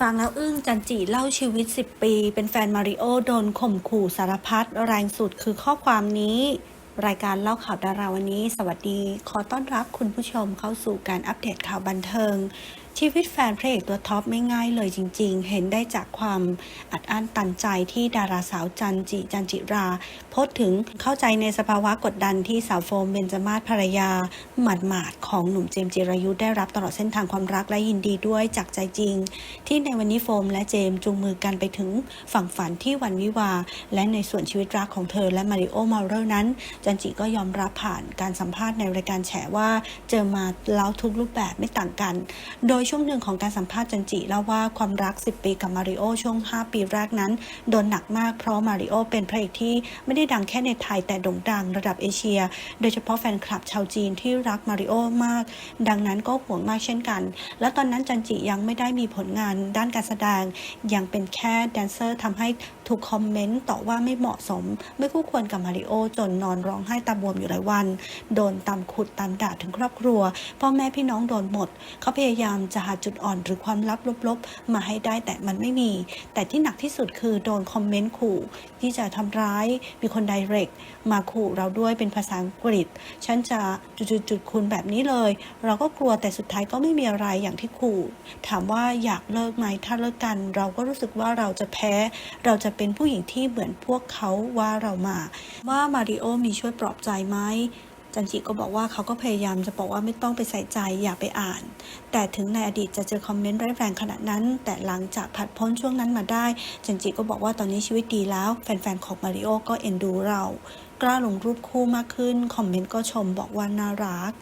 ฟังแล้วอึ้งจันจีเล่าชีวิต 10 ปี เป็นแฟนมาริโอโดนข่มขู่สารพัดแรงสุดคือข้อความนี้ รายการเล่าข่าวดาราวันนี้ สวัสดี ขอต้อนรับคุณผู้ชมเข้าสู่การอัปเดตข่าวบันเทิง ชีวิตแฟนพระเอกตัวท็อปไม่ง่ายเลยจริง ๆ เห็นได้จากความอัดอั้นตันใจที่ดาราสาวจันจิจันจิราโพสถึงเข้าใจในสภาวะกดดันที่สาวโฟมเบนจมาศภรรยา หมาดหมาดๆของหนุ่มเจมส์จิรายุได้รับตลอดเส้นทางความรักและยินดีด้วยจากใจจริง ที่ในวันนี้โฟมและเจมส์จูงมือกันไปถึงฝั่งฝันที่วันวิวา และในส่วนชีวิตรักของเธอและมาริโอมาเรอร์นั้น จันจิก็ยอมรับผ่านการสัมภาษณ์ในรายการแฉว่าเจอมาแล้วทุกรูปแบบไม่ต่างกัน โดยช่วงหนึ่งของการสัมภาษณ์จันจิเล่าว่าความรัก 10 ปีกับมาริโอช่วง 5 ปีแรกนั้น โดนหนักมากเพราะมาริโอเป็นพระเอกที่ไม่ได้ดังแค่ในไทยแต่โด่งดังระดับเอเชีย โดยเฉพาะแฟนคลับชาวจีนที่รักมาริโอมาก ดังนั้นก็ห่วงมากเช่นกัน และตอนนั้นจันจิยังไม่ได้มีผลงานด้านการแสดง ยังเป็นแค่แดนเซอร์ทำให้ ถูกคอมเมนต์ต่อว่าไม่เหมาะสม ไม่คู่ควรกับมาริโอ จนนอนร้องไห้ตาบวมอยู่หลายวัน โดนตามขุดตามด่าถึงครอบครัว พ่อแม่พี่น้องโดนหมด เขาพยายามจะหาจุดอ่อนหรือความลับลบๆ มาให้ได้แต่มันไม่มี แต่ที่หนักที่สุดคือโดนคอมเมนต์ขู่ ที่จะทำร้าย มีคนไดเรกมาขู่เราด้วยเป็นภาษาอังกฤษ ฉันจะจุดๆๆคุณแบบนี้เลย เราก็กลัวแต่สุดท้ายก็ไม่มีอะไรอย่างที่ขู่ ถามว่าอยากเลิกไหมถ้าเลิกกัน เราก็รู้สึกว่าเราจะแพ้ เราจะเป็นผู้หญิงที่เหมือนพวกเขาว่าเรามา ว่ามาริโอมีช่วยปลอบใจไหมจันจิก็บอกว่าเขาก็พยายามจะบอกว่าไม่ต้องไปใส่ใจอย่าไปอ่าน แต่ถึงในอดีตจะเจอคอมเมนต์ร้ายแรงขนาดนั้น แต่หลังจากผัดพ้นช่วงนั้นมาได้ จันจิก็บอกว่าตอนนี้ชีวิตดีแล้ว แฟนๆของมาริโอก็เอ็นดูเรา กล้าลงรูปคู่มากขึ้น คอมเมนต์ก็ชมบอกว่าน่ารัก